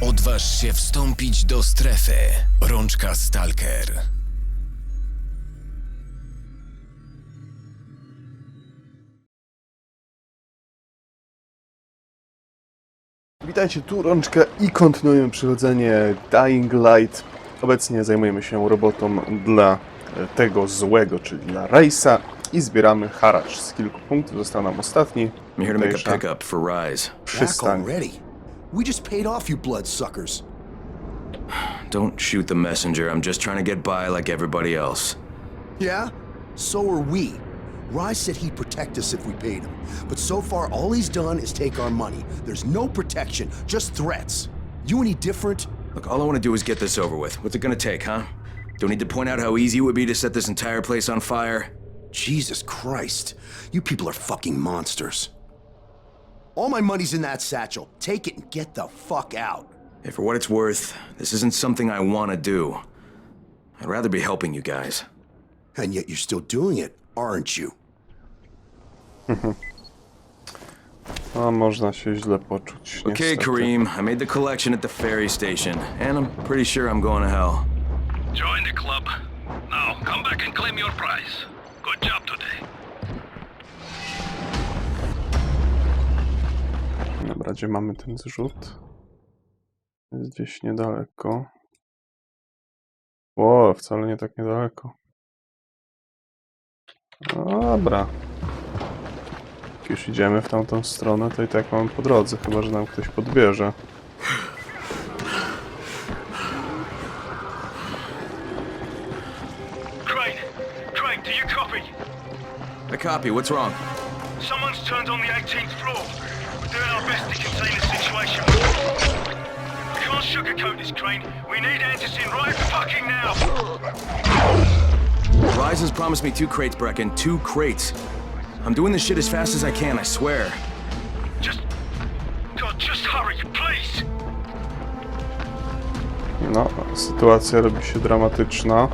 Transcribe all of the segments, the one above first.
Odważ się wstąpić do strefy. Rączka Stalker. Witajcie, tu Rączka i kontynuujemy przychodzenie Dying Light. Obecnie zajmujemy się robotą dla tego złego, czyli dla Rejsa i zbieramy haracz. Z kilku punktów został nam ostatni. I'm here to make a Tutejsza pickup for Rise. Back przystań. already? We just paid off you bloodsuckers. Don't shoot the messenger. I'm just trying to get by like everybody else. Yeah? So are we. Rye said he'd protect us if we paid him. But so far, all he's done is take our money. There's no protection, just threats. You any different? Look, all I want to do is get this over with. What's it gonna take, huh? Don't need to point out how easy it would be to set this entire place on fire. Jesus Christ. You people are fucking monsters. All my money's in that satchel. Take it and get the fuck out. Hey, for what it's worth, this isn't something I want to do. I'd rather be helping you guys. And yet you're still doing it, aren't you? A można się źle poczuć. Okay, niestety. Kareem, I made the collection at the ferry station, and I'm pretty sure I'm going to hell. Join the club. Now, come back and claim your prize. Dobra, gdzie mamy ten zrzut? Jest gdzieś niedaleko. O, wcale nie tak niedaleko. Dobra. Jak już idziemy w tamtą stronę, to i tak mamy po drodze, chyba że nam ktoś podbierze. Crane! Crane, do you copy? I copy. What's wrong? Someone's turned on the 18th floor. Sugarcoat this, Crane. We need Anderson right fucking now. Rise has promised me two crates, Brecken. Two crates. I'm doing this shit as fast as I can, I swear. Just... God, just hurry, please! No, sytuacja robi się dramatyczna.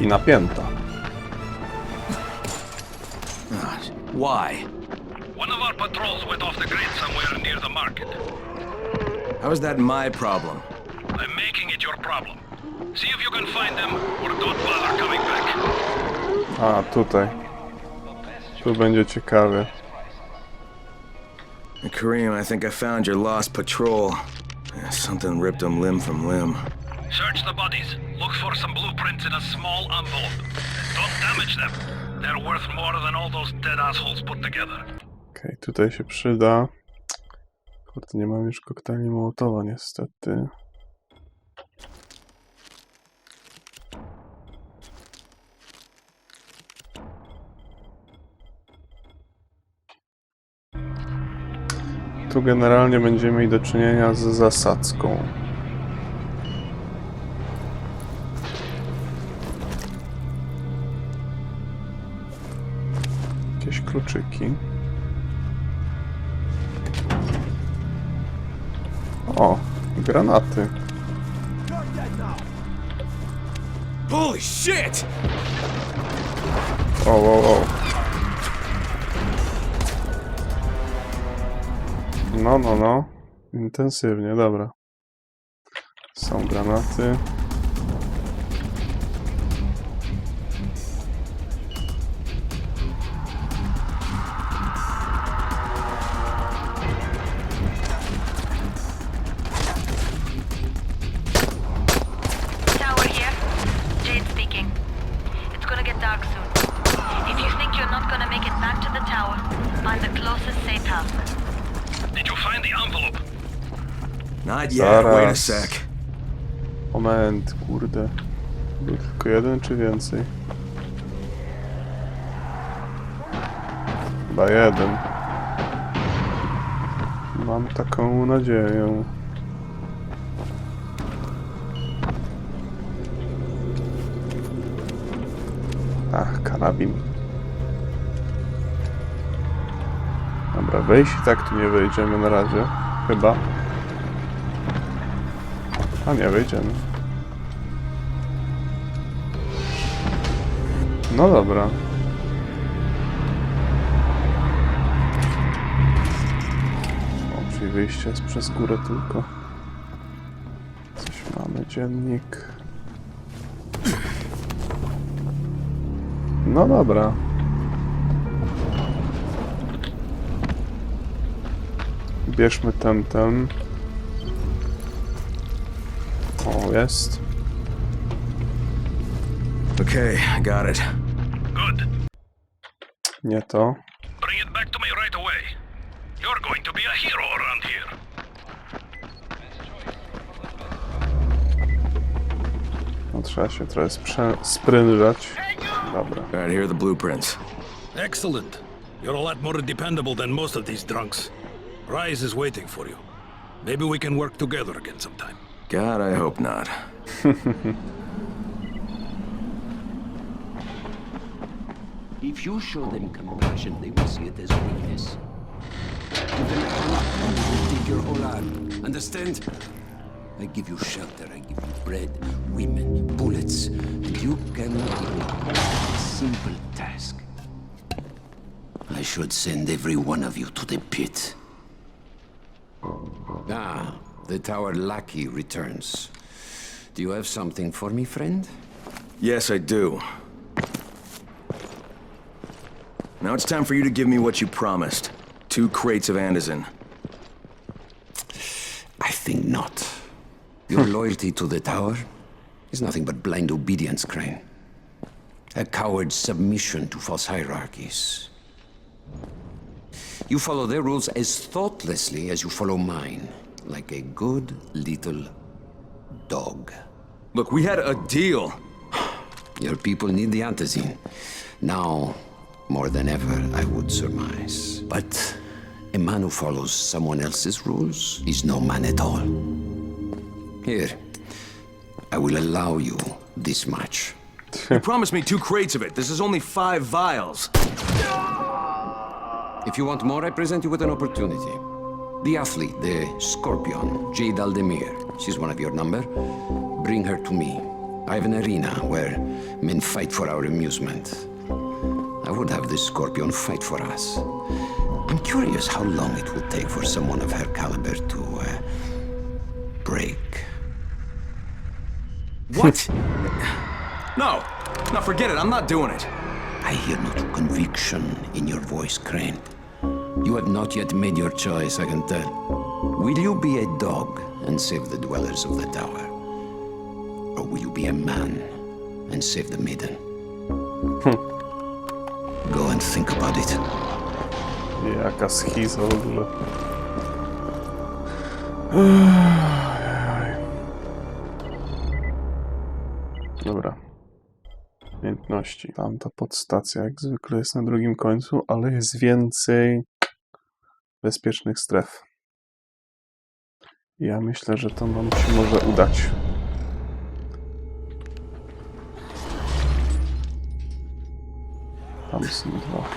I napięta. Why? One of our patrols went off the grid somewhere near the market. How is that my problem? I'm making it your problem. See if you can find them, or don't bother coming back. A, tutaj. Tu będzie ciekawie. Kareem, I think I found your lost patrol. Yeah, Something ripped them limb from limb. Search the bodies. Look for some blueprints in a small envelope. Don't damage them. They're worth more than all those dead assholes put together. Okej, tutaj się przyda. Kurde, nie mam już koktajli Mołotowa niestety. Tu generalnie będziemy mieli do czynienia z zasadzką. Jakieś kluczyki. O, granaty. Holy shit! O, o, o. No, no, no. Intensywnie, dobra. Są granaty. Yet. Wait a Zaraz. sec. Moment, kurde. Był tylko jeden czy więcej? Chyba jeden. Mam taką nadzieję. Ach, karabin. Dobra, wejść i tak tu nie wejdziemy na razie. Chyba. A nie, wyjdziemy. No dobra. O, czyli wyjście jest przez górę tylko. Coś mamy, dziennik. No dobra. Bierzmy ten, ten. Jest. Okay, I got it. Good. Nie to. Bring it back to me right away. You're going to be a hero around here. No, trzeba się trochę sprze- sprężać. Dobra. All right, here are the blueprints. Excellent. You're a lot more dependable than most of these drunks. Rise is waiting for you. Maybe we can work together again sometime. God, I hope not. If you show them compassion, they will see it as weakness. Give them honor, and they will take your whole arm. Understand? I give you shelter, I give you bread, women, bullets, and you cannot do a simple task. I should send every one of you to the pit. Ah, the tower lackey returns. Do you have something for me, friend? Yes, I do. Now it's time for you to give me what you promised. Two crates of Anderson. I think not. Your loyalty to the tower is nothing but blind obedience, Crane. A coward's submission to false hierarchies. You follow their rules as thoughtlessly as you follow mine, like a good little dog. Look, we had a deal. Your people need the antizine. Now, more than ever, I would surmise. But a man who follows someone else's rules is no man at all. Here, I will allow you this much. You promised me two crates of it. This is only five vials. If you want more, I present you with an opportunity. The athlete, the Scorpion, Jade Aldemir. She's one of your number. Bring her to me. I have an arena where men fight for our amusement. I would have this Scorpion fight for us. I'm curious how long it will take for someone of her caliber to uh, break. What? no. No, forget it. I'm not doing it. I hear no true conviction in your voice, Crane. You have not yet made your choice, I can tell. Will you be a dog and save the dwellers of the tower? Or will you be a man and save the maiden? Go and think about it. Jaka schiza w ogóle. Dobra. Umiejętności. Tamta podstacja jak zwykle jest na drugim końcu, ale jest więcej bezpiecznych stref. Ja myślę, że to nam się może udać. Tam są dwa.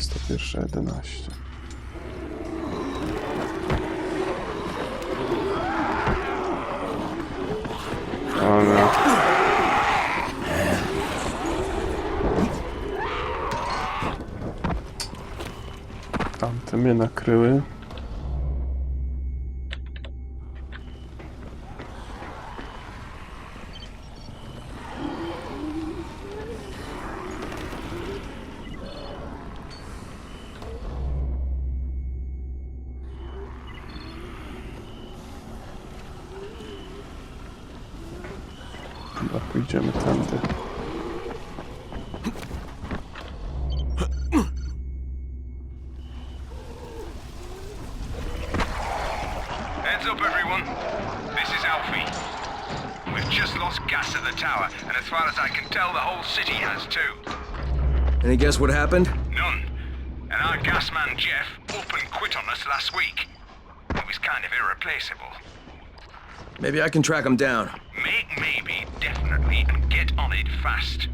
101, 11. O nie. Tamte mnie nakryły. Chyba pójdziemy tędy. Guess what happened? None. And our gas man, Jeff, up and quit on us last week. It was kind of irreplaceable. Maybe I can track him down. Make maybe, definitely, and get on it fast.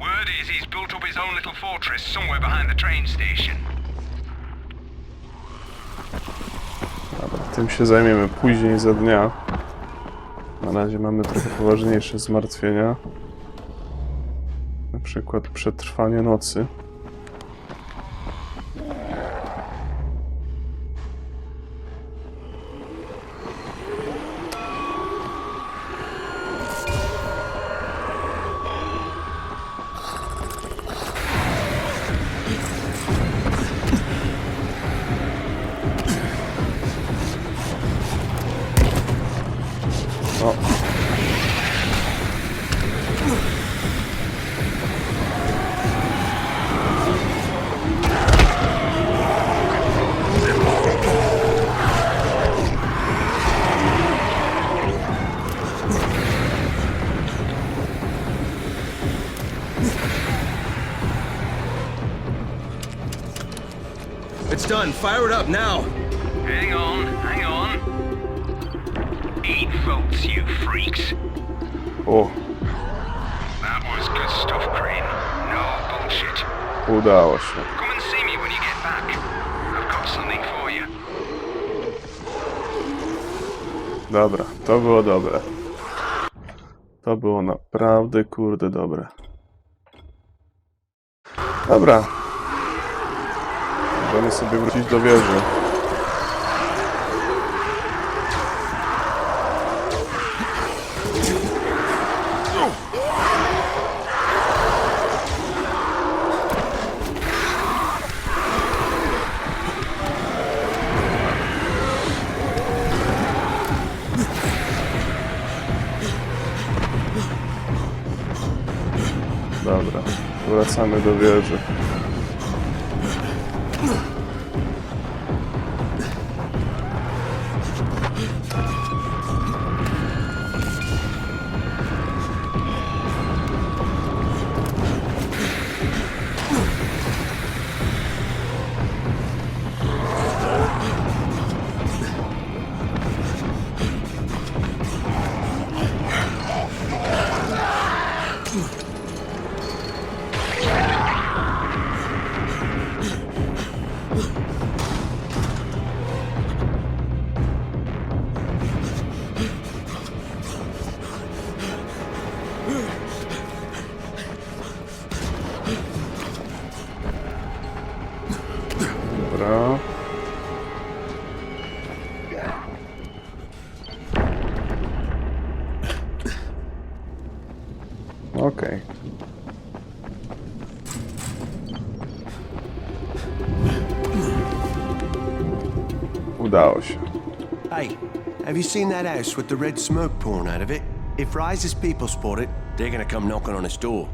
Word is he's built up his own little fortress somewhere behind the train station. Tym się zajmiemy później za dnia. Na razie mamy trochę poważniejsze zmartwienia. Przykład przetrwanie nocy. Done. Fire it up now. Hang on, hang on. Eat votes, you freaks. O, That was good stuff, Crane. No bullshit. udało się. Come and see me when you get back. I've got something for you. Dobra, to było dobre. To było naprawdę, kurde, dobre. Dobra. Możemy sobie wrócić do wieży. Dobra, wracamy do wieży. Dobra. Okej. Udało się. Hey, have you seen that house with the red smoke pouring out of it? If Rise's people spot it, they're gonna come knocking on his door.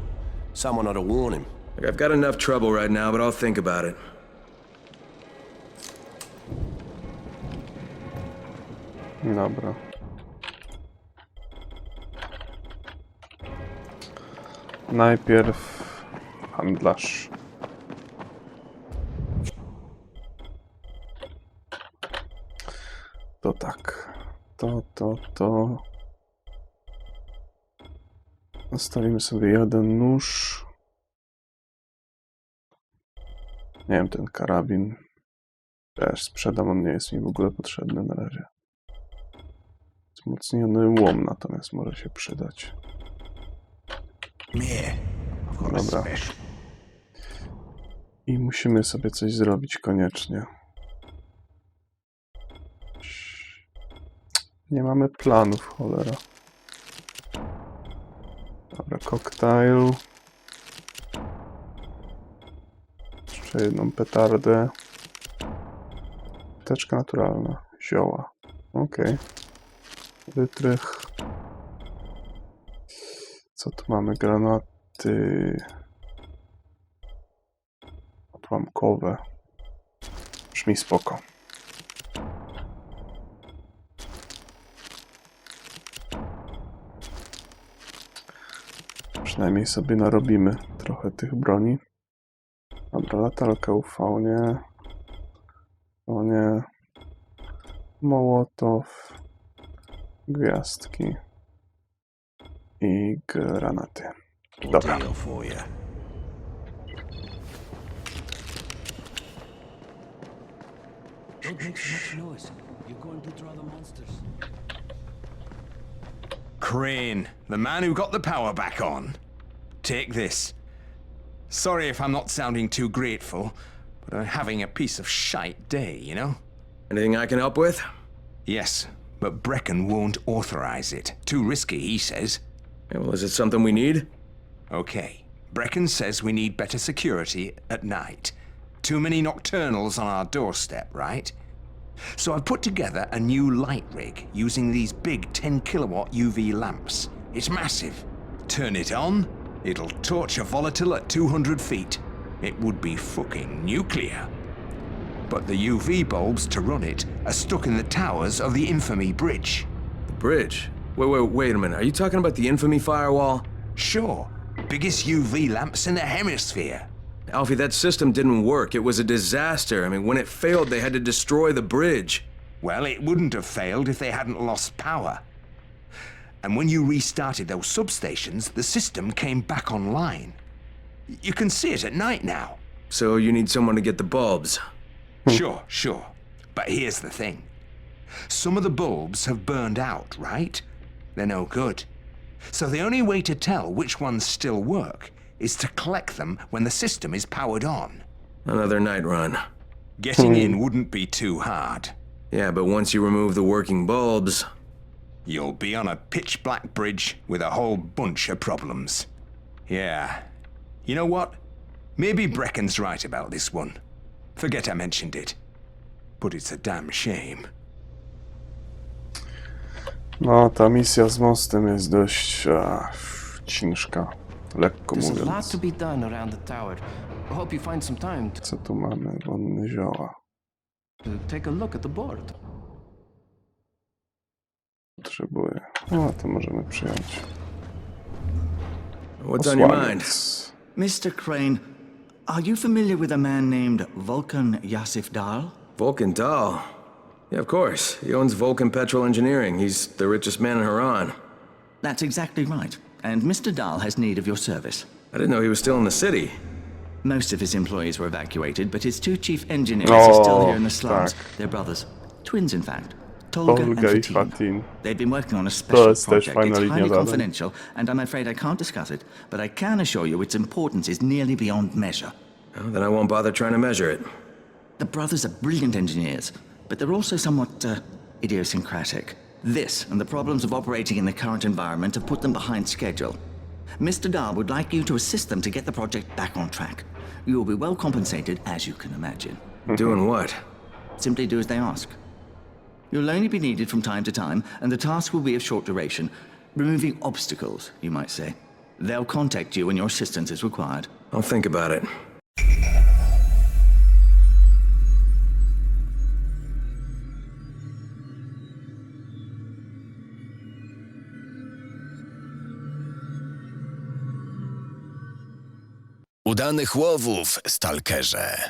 Someone ought to warn him. Look, I've got enough trouble right now, but I'll think about it. Dobra. Najpierw handlarz. To tak. To, to, to. Zostawimy sobie jeden nóż. Nie wiem, ten karabin. Też sprzedam, on nie jest mi w ogóle potrzebny na razie. Wzmocniony łom natomiast może się przydać. Dobra. I musimy sobie coś zrobić koniecznie. Nie mamy planów, cholera. Dobra, koktajl. Jeszcze jedną petardę. Teczka naturalna. Zioła. Okej. Wytrych. Co tu mamy? Granaty. Odłamkowe. Brzmi spoko. Przynajmniej sobie narobimy trochę tych broni. Dobra, latarka UV, nie. O nie. Mołotow. Gwiazdki. I granaty. Dobra. Deal for you. Don't make so much noise. You're going to draw the monsters. Crane, the man who got the power back on. Take this. Sorry if I'm not sounding too grateful, but I'm having a piece of shite day, you know? Anything I can help with? Yes, but Brecken won't authorize it. Too risky, he says. Yeah, well, is it something we need? Okay, Brecken says we need better security at night. Too many nocturnals on our doorstep, right? So I've put together a new light rig using these big 10 kilowatt UV lamps. It's massive. Turn it on, it'll torch a volatile at 200 feet. It would be fucking nuclear. But the UV bulbs to run it are stuck in the towers of the Infamy Bridge. The bridge. Wait, wait, wait a minute. Are you talking about the infamy firewall? Sure, biggest UV lamps in the hemisphere. Alfie, that system didn't work. It was a disaster. I mean, when it failed, they had to destroy the bridge. Well, it wouldn't have failed if they hadn't lost power. And when you restarted those substations, the system came back online. You can see it at night now. So you need someone to get the bulbs. Hmm. Sure, sure. But here's the thing some of the bulbs have burned out, right? They're no good. So the only way to tell which ones still work is to collect them when the system is powered on. Another night run. Getting in hmm. wouldn't be too hard. Yeah, but once you remove the working bulbs, You'll be on a pitch black bridge with a whole bunch of problems. Yeah. You know what? Maybe Brecken's right about this one. Forget I mentioned it. But it's a damn shame. No, ta misja z mostem jest dość a, ciężka, lekko There's a lot mówiąc. to be done around the tower. I hope you find some time Co tu mamy? Wonne zioła. to take a look at the board. Potrzebuję. No, to możemy przyjąć. what's on your mind? Posłaniec. Mr. Crane, are you familiar with a man named Vulcan Yasif Dal? Vulcan Dahl. Yeah, of course. He owns Vulcan Petrol Engineering. He's the richest man in Haran. That's exactly right. And Mr. Dahl has need of your service. I didn't know he was still in the city. Most of his employees were evacuated, but his two chief engineers are still oh, here in the slums. tak. They're brothers. Twins, in fact. Tolga, and Olga Fatin. Fatin. They've been working on a special jest też project. fajna It's highly zadań. confidential, and I'm afraid I can't discuss it, but I can assure you its importance is nearly beyond measure. Well, then I won't bother trying to measure it. The brothers are brilliant engineers, but they're also somewhat uh, idiosyncratic. This and the problems of operating in the current environment have put them behind schedule. Mr. Dahl would like you to assist them to get the project back on track. You will be well compensated, as you can imagine. Doing what? Simply do as they ask. You'll only be needed from time to time, and the task will be of short duration. Removing obstacles, you might say. They'll contact you when your assistance is required. I'll think about it. Udanych łowów, stalkerze.